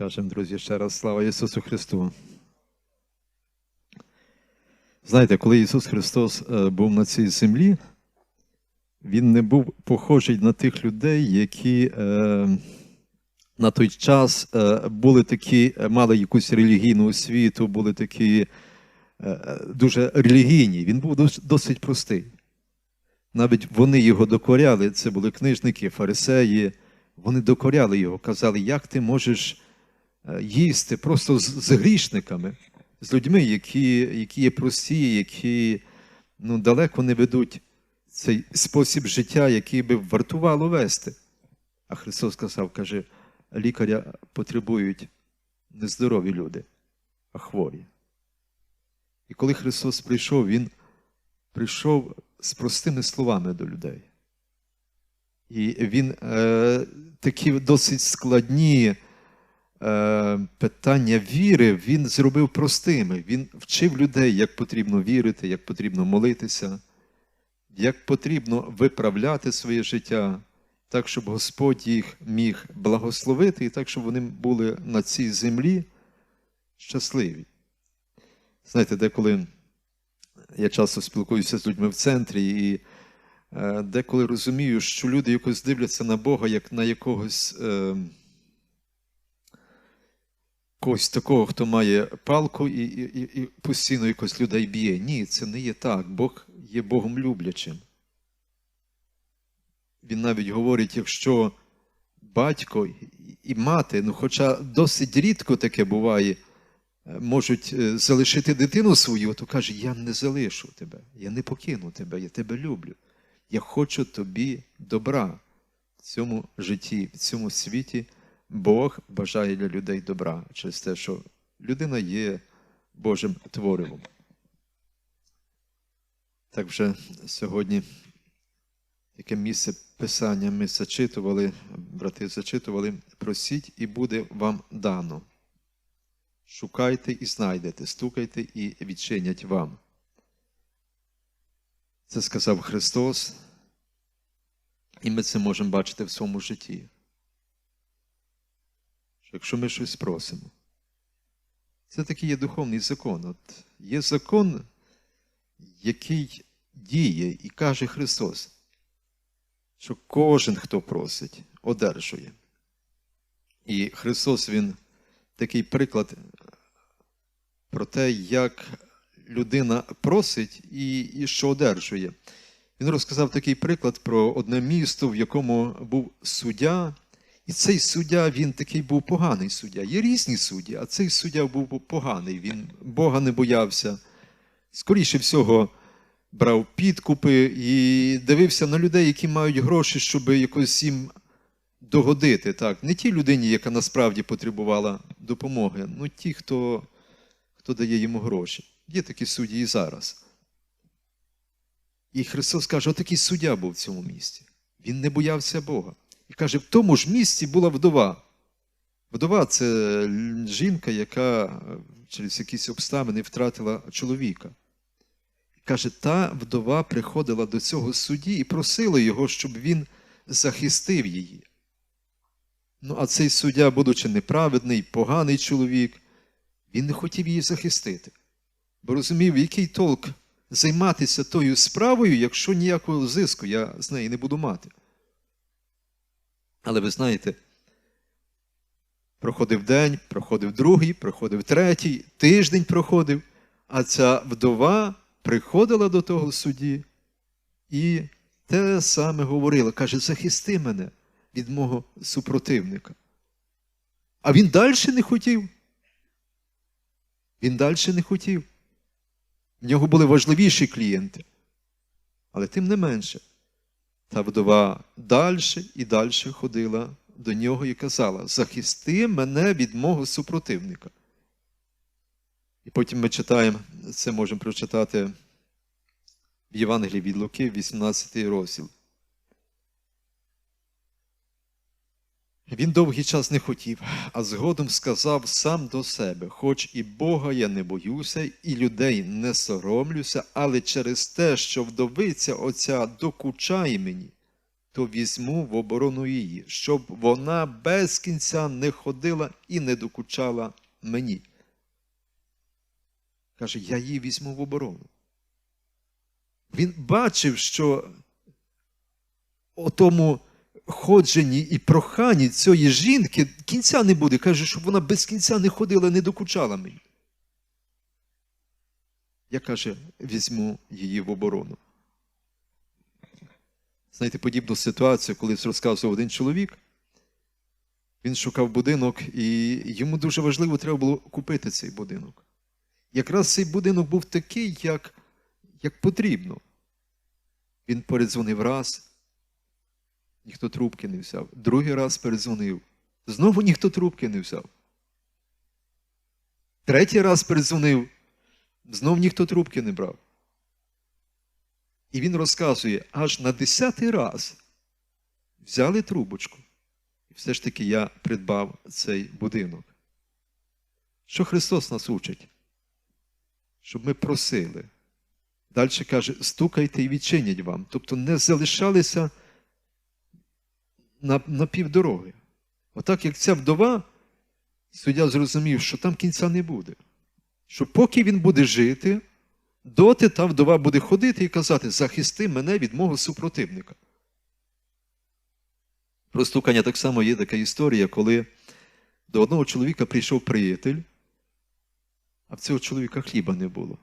Скажемо, друзі, ще раз слава Ісусу Христу. Знаєте, коли Ісус Христос е, був на цій землі, Він не був похожий на тих людей, які е, на той час е, були такі, мали якусь релігійну освіту, були такі дуже релігійні. Він був досить простий. Навіть вони його докоряли, це були книжники, фарисеї. Вони докоряли його, казали, як ти можеш їсти просто з, з грішниками, з людьми, які, які є прості, які ну, далеко не ведуть цей спосіб життя, який би вартувало вести. А Христос сказав, каже, лікаря потребують не здорові люди, а хворі. І коли Христос прийшов, Він прийшов з простими словами до людей. І він е, такі досить складні е, питання віри він зробив простими. Він вчив людей, як потрібно вірити, як потрібно молитися, як потрібно виправляти своє життя, так, щоб Господь їх міг благословити, і так, щоб вони були на цій землі щасливі. Знаєте, деколи я часто спілкуюся з людьми в центрі, і е, деколи розумію, що люди якось дивляться на Бога як на якогось е, когось такого, хто має палку і, і, і, постійно якось людей б'є. Ні, це не є так. Бог є Богом люблячим. Він навіть говорить, якщо батько і- мати, ну хоча досить рідко таке буває, можуть е, залишити дитину свою, то каже: Я не залишу тебе, я не покину тебе, я тебе люблю. Я хочу тобі добра в цьому житті, в цьому світі. Бог бажає для людей добра через те, що людина є Божим творивом. Так вже сьогодні яке місце Писання ми зачитували, брати зачитували, просіть і буде вам дано. Шукайте і знайдете, стукайте і відчинять вам. Це сказав Христос, і ми це можемо бачити в своєму житті. Що якщо ми щось просимо, це такий є духовний закон. От є закон, який діє, і каже Христос, що кожен, хто просить, одержує. І Христос Він такий приклад про те, як людина просить і, і що одержує. Він розказав такий приклад про одне місто, в якому був суддя, і цей суддя, він такий був поганий суддя. Є різні судді, а цей суддя був поганий. Він Бога не боявся. Скоріше всього, брав підкупи і дивився на людей, які мають гроші, щоб якось їм догодити. Так, не тій людині, яка насправді потребувала допомоги, ну ті, хто, хто дає йому гроші. Є такі судді і зараз. І Христос каже, отакий суддя був в цьому місті. Він не боявся Бога. І каже, в тому ж місті була вдова. Вдова це жінка, яка е, через якісь обставини втратила чоловіка. Каже, та вдова приходила до цього судді і просила його, щоб він захистив її. Ну, а цей суддя, будучи неправедний, поганий чоловік, він не хотів її захистити. Бо розумів, який толк займатися тою справою, якщо ніякого зиску я з неї не буду мати. Але ви знаєте, проходив день, проходив другий, проходив третій, тиждень проходив, а ця вдова приходила до того судді і те саме говорила, каже, захисти мене від мого супротивника. А він далі не хотів. Він далі не хотів. В нього були важливіші клієнти. Але тим не менше, та вдова далі і далі ходила до нього і казала: Захисти мене від мого супротивника. І потім ми читаємо, це можемо прочитати в Євангелії від Луки, 18 розділ. Він довгий час не хотів, а згодом сказав сам до себе: Хоч і Бога я не боюся, і людей не соромлюся, але через те, що вдовиця оця докучає мені, то візьму в оборону її, щоб вона без кінця не ходила і не докучала мені. Каже, я її візьму в оборону. Він бачив, що у тому ходженні і проханні цієї жінки кінця не буде. Каже, щоб вона без кінця не ходила, не докучала мені. Я каже, візьму її в оборону. Знаєте, подібну ситуацію, колись розказував один чоловік. Він шукав будинок, і йому дуже важливо треба було купити цей будинок. Якраз цей будинок був такий, як, як потрібно. Він передзвонив раз, ніхто трубки не взяв. Другий раз передзвонив. Знову ніхто трубки не взяв. Третій раз передзвонив, знов ніхто трубки не брав. І він розказує, аж на десятий раз взяли трубочку. І все ж таки я придбав цей будинок. Що Христос нас учить? Щоб ми просили. Далі каже, стукайте і відчинять вам. Тобто не залишалися на, на півдороги. Отак, як ця вдова, суддя зрозумів, що там кінця не буде. Що поки він буде жити, доти та вдова буде ходити і казати: захисти мене від мого супротивника. Про стукання так само є така історія, коли до одного чоловіка прийшов приятель, а в цього чоловіка хліба не було.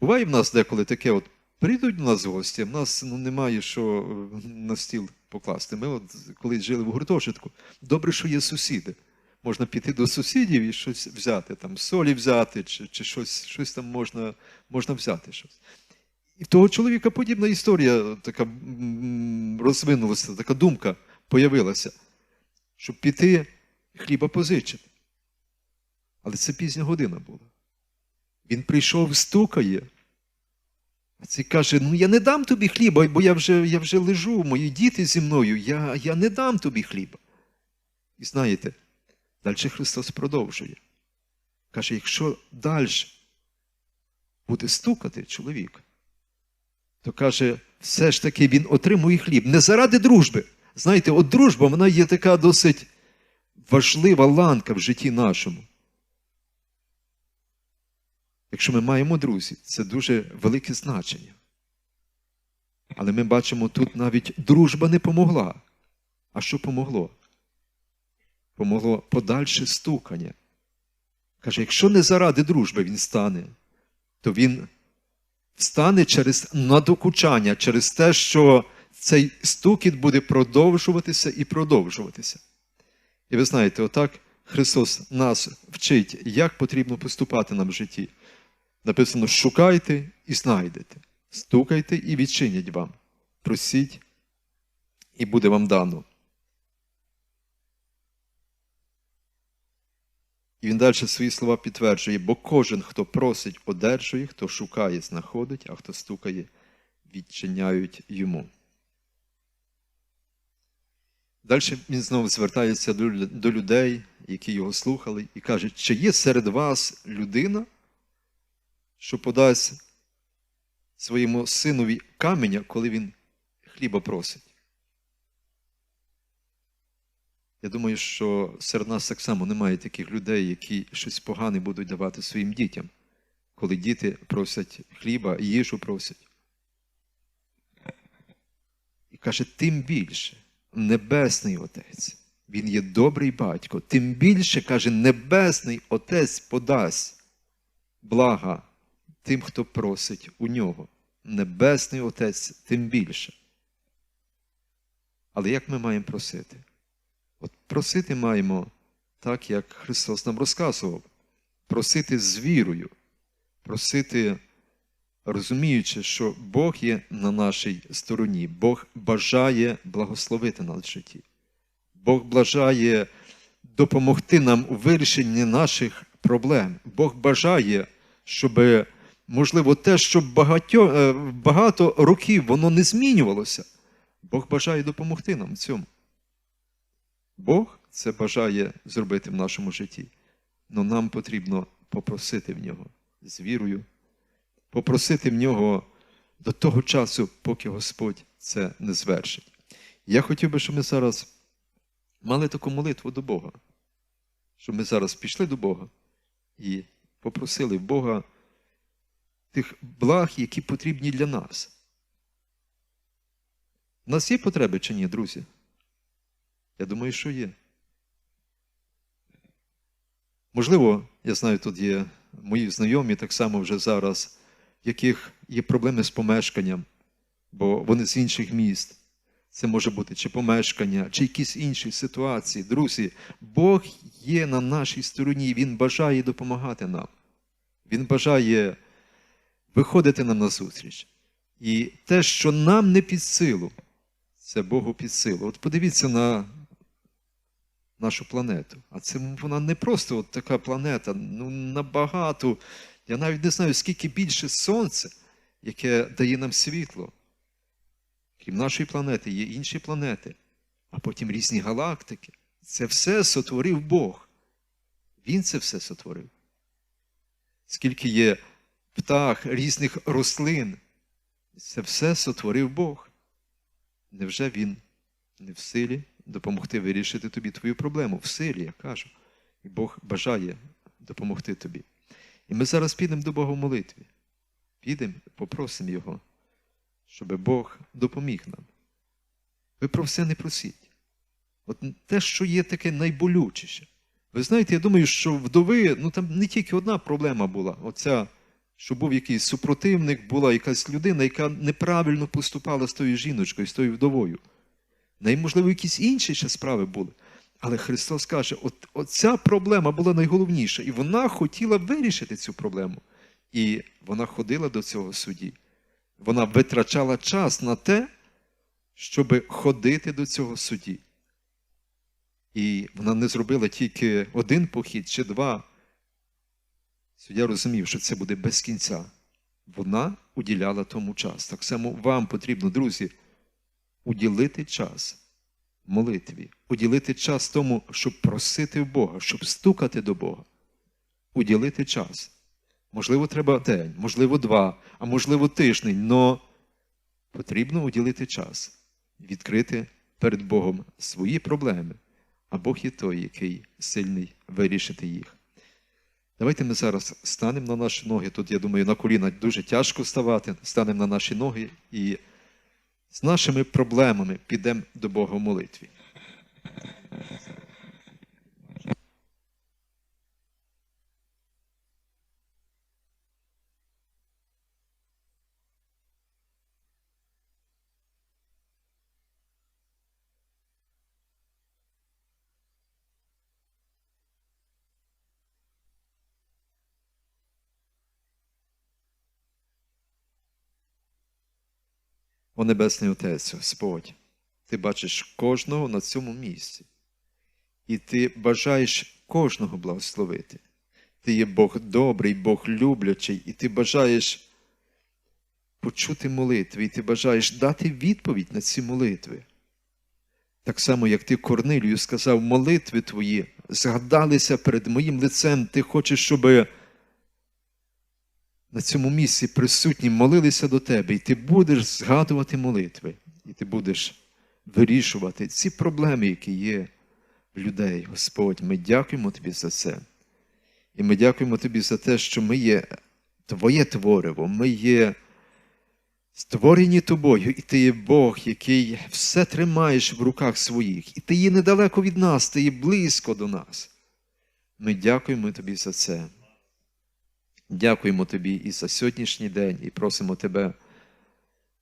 Буває в нас деколи таке, от прийдуть в нас гості, в нас ну, немає що е, на стіл покласти. Ми от колись жили в гуртожитку. Добре, що є сусіди. Можна піти до сусідів і щось взяти, там солі взяти, чи, чи щось, щось там можна, можна взяти. щось. І в того чоловіка подібна історія така розвинулася, така думка появилася, щоб піти хліба позичити. Але це пізня година була. Він прийшов, стукає. А цей каже: Ну я не дам тобі хліба, бо я вже я вже лежу, мої діти зі мною, я, я не дам тобі хліба. І знаєте, далі Христос продовжує. Каже, якщо далі буде стукати чоловік, то каже, все ж таки він отримує хліб. Не заради дружби. Знаєте, от дружба вона є така досить важлива ланка в житті нашому. Якщо ми маємо друзів, це дуже велике значення. Але ми бачимо, тут навіть дружба не помогла. А що помогло? Помогло подальше стукання. Каже, якщо не заради дружби він стане, то він встане через надокучання, через те, що цей стукіт буде продовжуватися і продовжуватися. І ви знаєте, отак Христос нас вчить, як потрібно поступати нам в житті. Написано: шукайте і знайдете, стукайте і відчинять вам. Просіть, і буде вам дано. І він далі свої слова підтверджує, бо кожен, хто просить, одержує, хто шукає, знаходить, а хто стукає, відчиняють йому. Далі він знову звертається до людей, які його слухали, і каже, чи є серед вас людина, що подасть своєму синові каменя, коли він хліба просить? Я думаю, що серед нас так само немає таких людей, які щось погане будуть давати своїм дітям, коли діти просять хліба, їжу просять. І каже, тим більше Небесний Отець, Він є добрий батько, тим більше, каже, Небесний Отець подасть блага тим, хто просить у нього. Небесний Отець тим більше. Але як ми маємо просити? От просити маємо так, як Христос нам розказував. Просити з вірою, просити, розуміючи, що Бог є на нашій стороні, Бог бажає благословити нас в житті. Бог бажає допомогти нам у вирішенні наших проблем. Бог бажає, щоб, можливо, те, що багато, е, багато років воно не змінювалося. Бог бажає допомогти нам в цьому. Бог це бажає зробити в нашому житті. Але нам потрібно попросити в нього з вірою, попросити в нього до того часу, поки Господь це не звершить. Я хотів би, щоб ми зараз мали таку молитву до Бога, щоб ми зараз пішли до Бога і попросили Бога тих благ, які потрібні для нас. У нас є потреби чи ні, друзі? Я думаю, що є. Можливо, я знаю, тут є мої знайомі так само вже зараз, в яких є проблеми з помешканням, бо вони з інших міст. Це може бути чи помешкання, чи якісь інші ситуації. Друзі, Бог є на нашій стороні, Він бажає допомагати нам. Він бажає виходити нам на зустріч. І те, що нам не під силу, це Богу під силу. От подивіться на нашу планету. А це вона не просто от така планета, ну набагато. Я навіть не знаю, скільки більше сонце, яке дає нам світло. Крім нашої планети, є інші планети, а потім різні галактики. Це все сотворив Бог. Він це все сотворив. Скільки є птах, різних рослин, це все сотворив Бог. Невже Він не в силі допомогти вирішити тобі твою проблему? В силі, я кажу. І Бог бажає допомогти тобі. І ми зараз підемо до Бога в молитві. Підемо, попросимо Його, щоб Бог допоміг нам. Ви про все не просіть. От те, що є таке найболючіше. Ви знаєте, я думаю, що вдови, ну там не тільки одна проблема була. Оця, що був якийсь супротивник, була якась людина, яка неправильно поступала з тою жіночкою, з тою вдовою. В неї, можливо, якісь інші ще справи були. Але Христос каже, от, оця проблема була найголовніша, і вона хотіла вирішити цю проблему. І вона ходила до цього судді. Вона витрачала час на те, щоб ходити до цього судді. І вона не зробила тільки один похід чи два. Суддя розумів, що це буде без кінця. Вона уділяла тому час. Так само вам потрібно, друзі, уділити час молитві, уділити час тому, щоб просити в Бога, щоб стукати до Бога. Уділити час. Можливо, треба день, можливо, два, а можливо, тиждень, але потрібно уділити час, відкрити перед Богом свої проблеми, а Бог є той, який сильний вирішити їх. Давайте ми зараз станемо на наші ноги. Тут, я думаю, на коліна дуже тяжко ставати. Станемо на наші ноги і з нашими проблемами підемо до Бога в молитві. О Небесний Отець, Господь, Ти бачиш кожного на цьому місці, і ти бажаєш кожного благословити. Ти є Бог добрий, Бог люблячий, і ти бажаєш почути молитви, і ти бажаєш дати відповідь на ці молитви. Так само, як ти Корнилію сказав, молитви твої згадалися перед моїм лицем, ти хочеш, щоби на цьому місці присутні молилися до тебе, і ти будеш згадувати молитви, і ти будеш вирішувати ці проблеми, які є в людей. Господь, ми дякуємо тобі за це. І ми дякуємо тобі за те, що ми є Твоє твориво, ми є створені тобою, і ти є Бог, який все тримаєш в руках своїх, і ти є недалеко від нас, ти є близько до нас. Ми дякуємо тобі за це. Дякуємо Тобі і за сьогоднішній день, і просимо Тебе.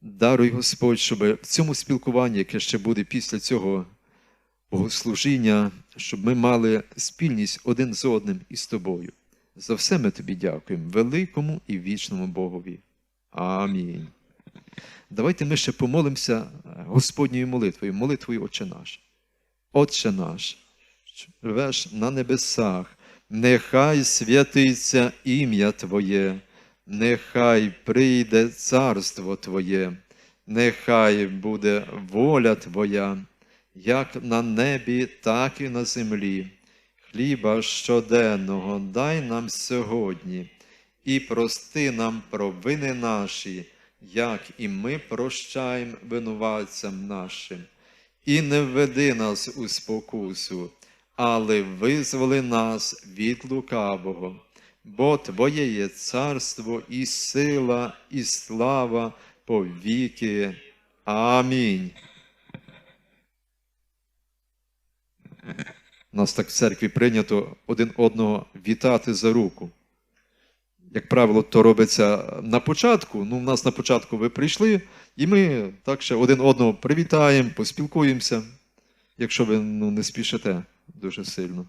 Даруй Господь, щоб в цьому спілкуванні, яке ще буде після цього богослужіння, щоб ми мали спільність один з одним і з тобою. За все ми тобі дякуємо, великому і вічному Богові. Амінь. Давайте ми ще помолимося Господньою молитвою, молитвою Отче наш. Отче наш, живеш на небесах. Нехай святиться ім'я Твоє, нехай прийде царство Твоє, нехай буде воля Твоя, як на небі, так і на землі. Хліба щоденного дай нам сьогодні і прости нам провини наші, як і ми прощаємо винуватцям нашим. І не введи нас у спокусу, але визволи нас від лукавого. Бо Твоє є царство і сила, і слава по віки. Амінь. Нас так в церкві прийнято один одного вітати за руку. Як правило, то робиться на початку. Ну, у нас на початку ви прийшли, і ми так ще один одного привітаємо, поспілкуємося, якщо ви ну, не спішите дуже сильно.